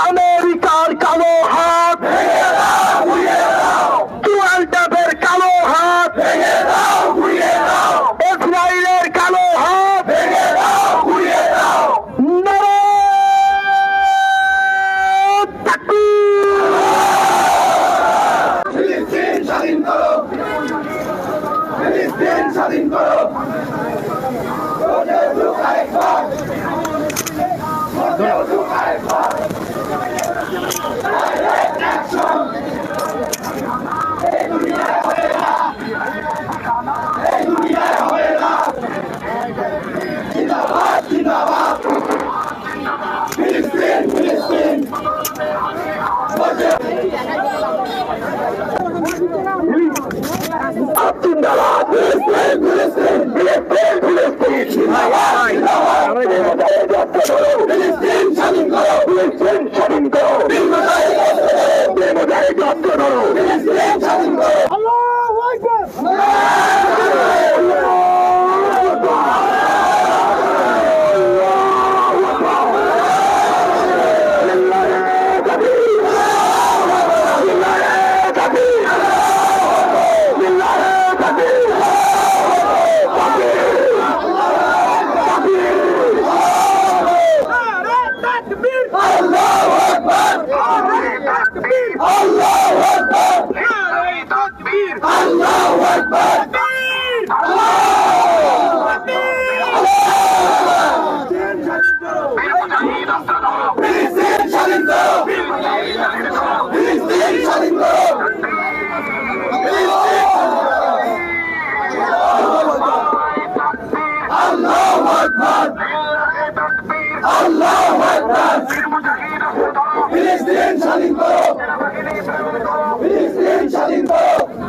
আমেরিকার কালো হাত টুয়েলভের কালো হাত ইসরায়েলের কালো হাত নারায়ণ তাকবীর! ফিলিস্তিন স্বাধীন করো ফিলিস্তিন স্বাধীন করো রোজের যুগ আরেকবার রোজের যুগ আরেকবার Direct action! এই দুনিয়ায় হবে না এই দুনিয়ায় হবে না জিন্দাবাদ জিন্দাবাদ ফিলিস্তিন ফিলিস্তিন রোজের জিন্দাবাদ ফিলিস্তিন ফিলিস্তিন ফিলিস্তিন ফিলিস্তিন জিন্দাবাদ জিন্দাবাদ ফিলিস্তিন স্বাধীন করো স্বাধীন করো ফিলিস্তিন স্বাধীন করো ফিলিস্তিন স্বাধীন করো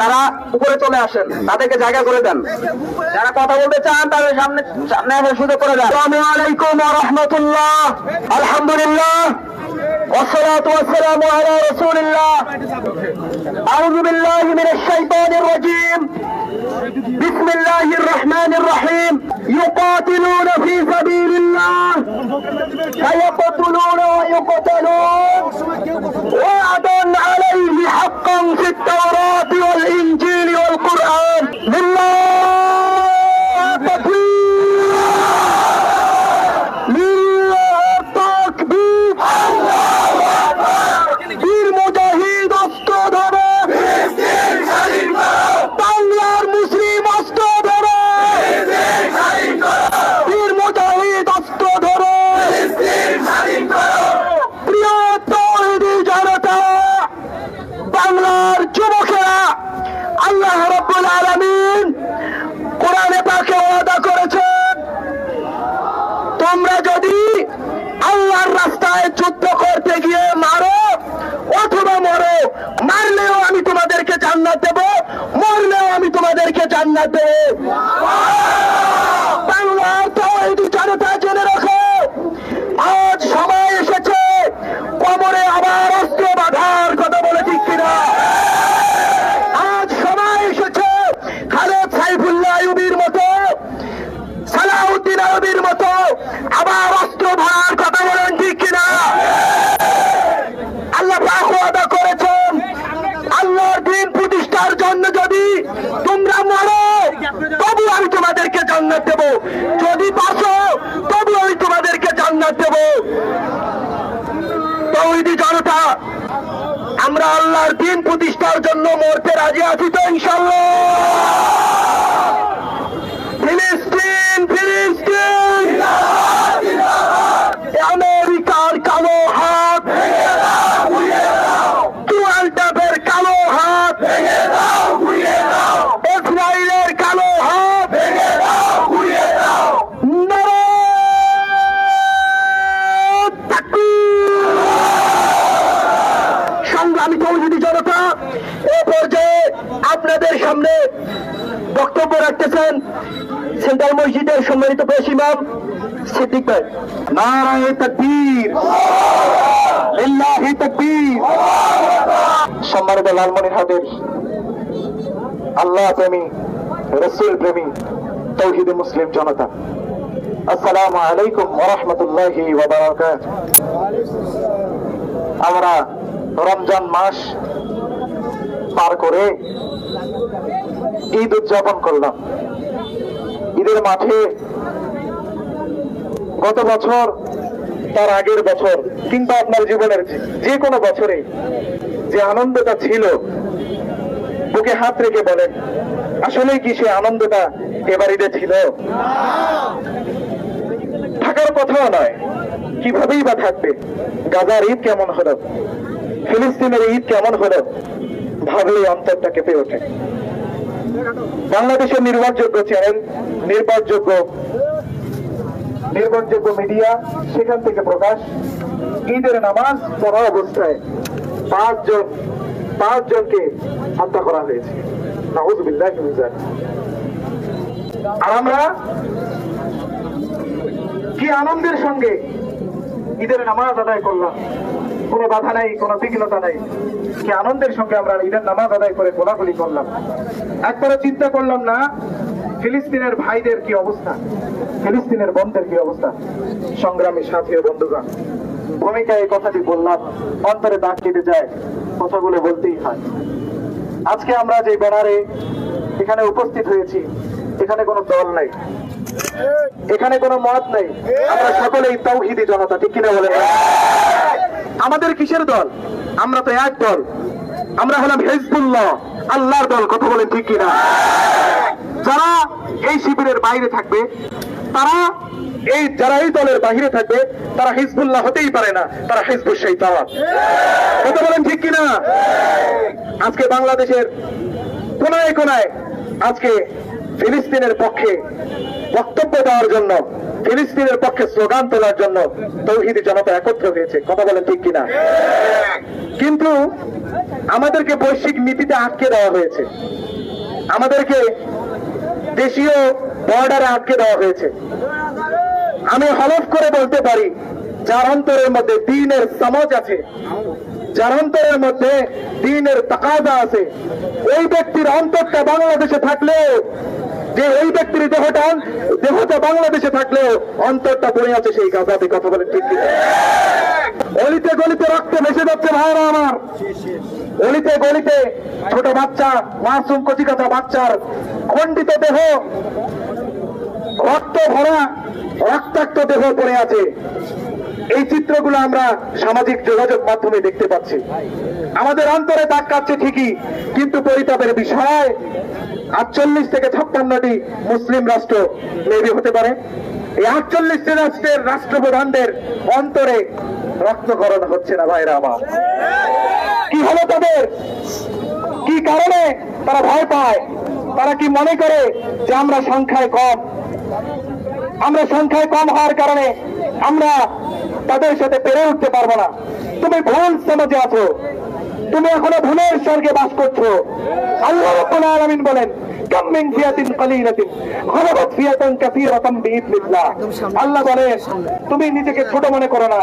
তারা উপরে চলে আসেন, তাদেরকে জায়গা করে দেন। যারা কথা বলতে চান, তাদের সামনে সামনে আসার সুযোগ করে দেন। আসসালামু আলাইকুম আলহামদুলিল্লাহ। والصلاة والسلام على رسول الله. أعوذ بالله من الشيطان الرجيم. بسم الله الرحمن الرحيم. يقاتلون في سبيل الله. فيقتلون ويقتلون. وعدا عليه حقا في التوراة والإنجيل والقرآن. لله মারলেও আমি তোমাদেরকে জান্নাত দেব মরলেও আমি তোমাদেরকে জান্নাত দেব বাংলার তৌহিদি জনতা জেনে রাখো আজ সবাই এসেছে কোমরে আবার অস্ত্র বাধার কথা বলে ঠিক কিনা আজ সবাই এসেছে খালেদ সাইফুল্লাহ আইয়ুবীর মতো সালাউদ্দিন আইয়ুবীর মতো আবার অস্ত্র ভার কথা বলেন ঠিক কিনা আল্লাহ পাক ওয়াদা করেছেন আল্লাহর দিন প্রতিষ্ঠার জন্য যদি তোমরা মরো তবু আমি তোমাদেরকে জান্নাত দেব যদি বাঁচো তবু আমি জান্নাত দেব। তৌহিদি জনতা আমরা আল্লাহর দিন প্রতিষ্ঠার জন্য মরতে রাজি আছি তো ইনশাল্লাহ ফিলিস্তিন ফিলিস্তিন আমেরিকার কালো হাত টুয়েলভের কালো হাত ইসরায়েলের কালো হাত নারায়ণ তাকবীর! সংগ্রামী তৌহিদি তৌহিদি জনতা এ পর্যায়ে আপনাদের সামনে বক্তব্য রাখতেছেন সেন্ট্রাল মসজিদের ইমাম সিদ্দিক ভাই নারায়ে তাকবীর। লিল্লাহি তাকবীর। সম্মানিত লালমনিরহাটের আল্লাহ প্রেমী, রসুল প্রেমী, তৌহিদি মুসলিম জনতা, আসসালামু আলাইকুম ওরহমতুল্লাহি আমরা রমজান মাস পার করে ঈদ উদযাপন করলাম। ঈদের মাঠে গত বছর, তার আগের বছর কিংবা আপনার জীবনের যে- কোনো বছরে যে আনন্দটা ছিল, বুকে হাত রেখে বলেন, আসলেই কি সে আনন্দটা এবার ঈদে ছিল? থাকার কথাও নয়। কিভাবেই বা থাকবে? গাজার ঈদ কেমন হলো? ফিলিস্তিনের ঈদ কেমন হলো? ভাবলেই অন্তরটা কেঁপে ওঠে। বাংলাদেশের নির্ভরযোগ্য চ্যানেল, নির্ভরযোগ্য নির্ভরযোগ্য মিডিয়া সেখান থেকে প্রকাশ। ঈদের নামাজ পড়া অবস্থায় পাঁচজন পাঁচজনকে হত্যা করা হয়েছে। আর আমরা কি আনন্দের সঙ্গে ঈদের নামাজ আদায় করলাম? কোনো বাধা নাই, কোনো বিঘ্নতা নাই। কি আনন্দের সঙ্গে আমরা ঈদের নামাজ আদায় করে গোলাগুলি করলাম? একবারে চিন্তা করলাম না ফিলিস্তিনের ভাইদের কি অবস্থা? ফিলিস্তিনের বন্ধের কি অবস্থা? সংগ্রামী সাথী বন্ধুগণ, ভূমিকা এই কথাটি বললাম, অন্তরে দাগ কেটে যায়, কথাগুলো বলতেই হয়। আজকে আমরা যে ব্যানারে এখানে উপস্থিত হয়েছি, এখানে কোনো দল নাই, এখানে কোনো মত নেই, আমরা সকলেই তৌহিদি জনতা, ঠিক কিনা বলে আমাদের কিসের দল? আমরা তো এক দল, আমরা হলাম হেজবুল্লাহ, আল্লাহর দল, কথা বলেন ঠিক কিনা? যারা এই শিবিরের বাইরে থাকবে, তারা এই যারা এই দলের বাইরে থাকবে, তারা হিজবুল্লাহ হতেই পারে না, তারা হিজবুল শৈতান। কথা বলেন ঠিক কিনা? আজকে বাংলাদেশের কোনায় কোনায় আজকে ফিলিস্তিনের পক্ষে বক্তব্য দেওয়ার জন্য, ফিলিস্তিনের পক্ষে স্লোগান তোলার জন্য তৌহিদি জনতা একত্র হয়েছে। কথা বলেন ঠিক কিনা? কিন্তু আমাদেরকে বৈশ্বিক নীতিতে আটকে দেওয়া হয়েছে। আমাদেরকে দেশীয় বর্ডারে আটকে দেওয়া হয়েছে আমি হলফ করে বলতে পারি, যার অন্তরের মধ্যে দিনের সমাজ আছে, যার অন্তরের মধ্যে দিনের তাকাজা আছে, ওই ব্যক্তির অন্তরটা বাংলাদেশে থাকলেও, যে ওই ব্যক্তির দেহটা দেহটা বাংলাদেশে থাকলেও অন্তরটা পড়ে আছে সেই গাজাতে কথা বলে ঠিক? অলিতে গলিতে রক্ত ভেসে যাচ্ছে ভাইরা আমার। অলিতে গলিতে ছোট বাচ্চা, মাসুম কচিকাচা বাচ্চার খণ্ডিত দেহ, রক্ত ভরা, রক্তাক্ত দেহ পড়ে আছে। এই চিত্রগুলো আমরা সামাজিক যোগাযোগ মাধ্যমে দেখতে পাচ্ছি। আমাদের অন্তরে দাগ কাটছে ঠিকই, কিন্তু পরিতাপের বিষয়, আটচল্লিশ থেকে ছাপ্পান্নটি মুসলিম রাষ্ট্র মেবি হতে পারে। এই আটচল্লিশটি রাষ্ট্রের রাষ্ট্রপ্রধানদের অন্তরে রক্তকরণ হচ্ছে না ভাইরা আমার। কি হলো তাদের? কি কারণে তারা ভয় পায়? তারা কি মনে করে যে আমরা সংখ্যায় কম? আমরা সংখ্যায় কম হওয়ার কারণে আমরা তাদের সাথে পেরে উঠতে পারব না। তুমি ভুল সমাজে আছো। তুমি এখনও ভুলের স্বর্গে বাস করছ। আল্লাহ আলামিন বলেন কাম মিন ফিয়াতিন কালিলাতিন গলাবাত ফিয়াতান কাসীরাতান বিইذنিল্লাহ আল্লাহ বলেন তুমি নিজেকে ছোট মনে করো না।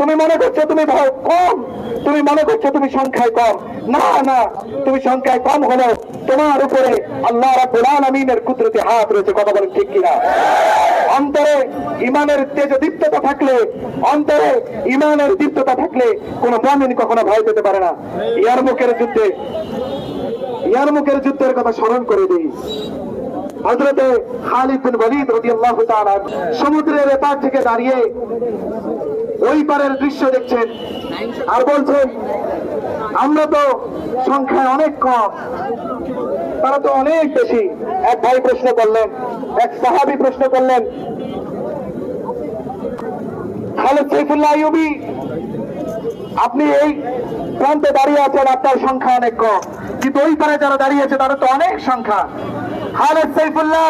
তুমি মনে করছ তুমি ভয় কম, তুমি মনে করছ তুমি সংখ্যায় কম। না না, তুমি সংখ্যায় কম হলো তোমার উপরে আল্লাহ রাব্বুল আলামিনের কুদরতি হাত রয়েছে। কথা বলেন ঠিক কিনা? অন্তরে ইমানের তেজ দীপ্ততা থাকলে, অন্তরে ইমানের দীপ্ততা থাকলে কোন মমিন কখনো ভয় পেতে পারে না। ইয়ার মুখের যুদ্ধে ইয়ার মুখের যুদ্ধের কথা স্মরণ করে দিই। হজরতে ওয়ালিদ রাদিয়াল্লাহু তাআলা সমুদ্রের এপার থেকে দাঁড়িয়ে ওই পারের দৃশ্য দেখছেন আর বলছেন, আমরা তো সংখ্যায় অনেক কম, তারা তো অনেক বেশি। এক ভাই প্রশ্ন করলেন, এক সাহাবি প্রশ্ন করলেন খালেদ সাইফুল্লাহ আপনি এই প্রান্তে দাঁড়িয়ে আছেন, আপনার সংখ্যা অনেক কম। কিন্তু ওই পারে যারা দাঁড়িয়েছে তারা তো অনেক সংখ্যা। খালেদ সাইফুল্লাহ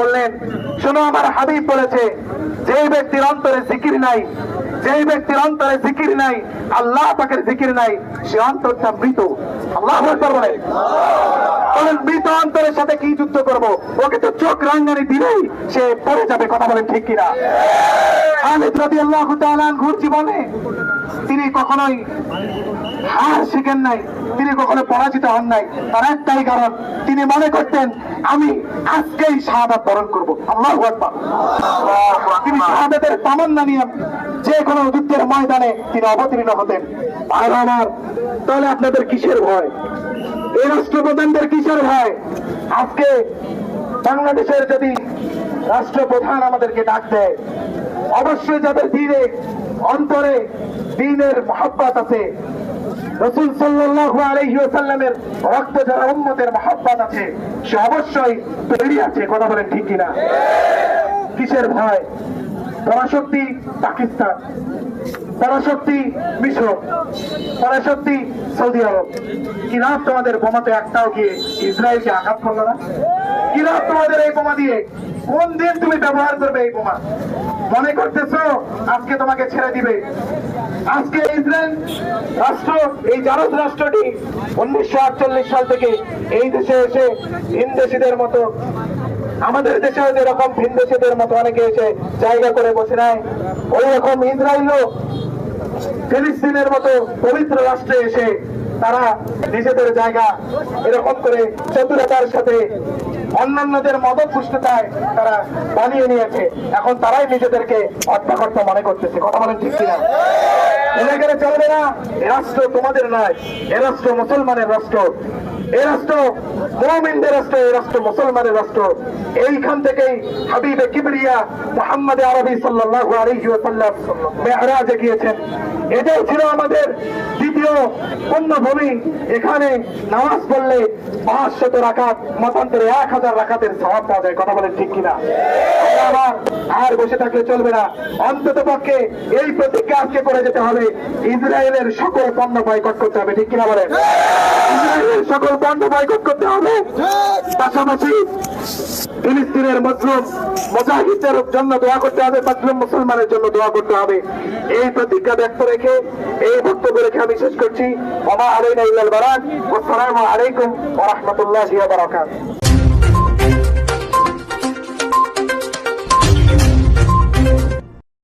বললেন, শোনো, আমার অন্তরে জিকির নাই, যেই অন্তরে জিকির নাই, আল্লাহ পাকের জিকির নাই, সে অন্তরটা মৃত। আল্লাহ আকবার বলেন মৃত অন্তরের সাথে কি যুদ্ধ করব? ওকে তো চোখ রাঙ্গানি দিলেই সে পড়ে যাবে, কথা বলেন ঠিক কিনা? আনহুর জীবনে তিনি কখনোই হার শিখেন নাই, তিনি কখনো পরাজিত হন নাই। তার একটাই কারণ, তিনি মনে করতেন, আমি আজকেই শাহাদাত বরণ করব। আল্লাহ তিনি শাহাদাতের তামান্না নিয়ে যে কোনো যুদ্ধের ময়দানে তিনি অবতীর্ণ হতেন। আর আমার তাহলে আপনাদের কিসের ভয়? এই রাষ্ট্রপ্রধানদের কিসের ভয়? আজকে বাংলাদেশের যদি রাষ্ট্রপ্রধান আমাদেরকে ডাক দেয়, অবশ্যই যাদের দিনে, অন্তরে দিনের মহাব্বাত আছে, রসুল সাল্লাল্লাহু আলাইহি ওয়াসাল্লামের রক্ত যারা উম্মতের মহাব্বাত আছে, সে অবশ্যই তৈরি আছে, কথা বলেন ঠিক কিনা? কিসের ভয়? পরাশক্তি পাকিস্তান পরাশক্তি মিশর। পরাশক্তি সৌদি আরব। কি লাভ তোমাদের বোমাতে একটাও গিয়ে ইসরায়েলকে আঘাত করল না? কি লাভ তোমাদের এই বোমা দিয়ে? কোন দিন তুমি ব্যবহার করবে এই বোমা? মনে করতেছো আজকে তোমাকে ছেড়ে দিবে? আজকে ইসরায়েল রাষ্ট্র, এই জারদ রাষ্ট্রটি উনিশশো আটচল্লিশ সাল থেকে এই দেশে এসে ভিনদেশীদের মতো আমাদের দেশেও যেরকম ভিনদেশীদের মতো অনেকে এসে জায়গা করে বসে নেয় ওই রকম ইসরায়েলও ফিলিস্তিনের মতো পবিত্র রাষ্ট্রে এসে তারা নিজেদের জায়গা এরকম করে চতুরতার সাথে অন্যান্যদের মদত পুষ্টতায় তারা বানিয়ে নিয়েছে। এখন তারাই নিজেদেরকে হত্যাকর্তা মনে করতেছে। কথা বলেন ঠিক কিনা? গেলে চলবে না, এ রাষ্ট্র তোমাদের নয়, এ রাষ্ট্র মুসলমানের রাষ্ট্র। এ রাষ্ট্র মোহামিনদের রাষ্ট্র এ রাষ্ট্র, মুসলমানের রাষ্ট্র। এইখান থেকেই হাবিবে কিবরিয়া মোহাম্মদ আরবি সাল্লাল্লাহু আলাইহি ওয়াসাল্লাম মেহরাজে গিয়েছেন এটাই ছিল আমাদের দ্বিতীয় পুণ্যভূমি এখানে নামাজ পড়লে পাঁচশত রাখাত মতান্তরে এক হাজার রাখাতের স্বভাব পাওয়া যায়। কথা বলেন ঠিক কিনা? আবার আর বসে থাকলে চলবে না। অন্তত পক্ষে এই প্রতিজ্ঞা আজকে করে যেতে হবে। ইসরায়েলের সকল পণ্য বয়কট করতে হবে, ঠিক কিনা বলেন? ইসরায়েলের সকল পণ্য বয়কট করতে হবে। পাশাপাশি ফিলিস্তিনের মজলুম মুজাহিদদের জন্য দোয়া করতে হবে, মজলুম মুসলমানের জন্য দোয়া করতে হবে। এই প্রতিজ্ঞা ব্যক্ত রেখে এই বক্তব্য রেখে আমি শেষ করছি। ওমা আলাইনা ইল্লাল বারাক। আসসালামু আলাইকুম ওয়া রাহমাতুল্লাহি ওয়া বারাকাতুহু।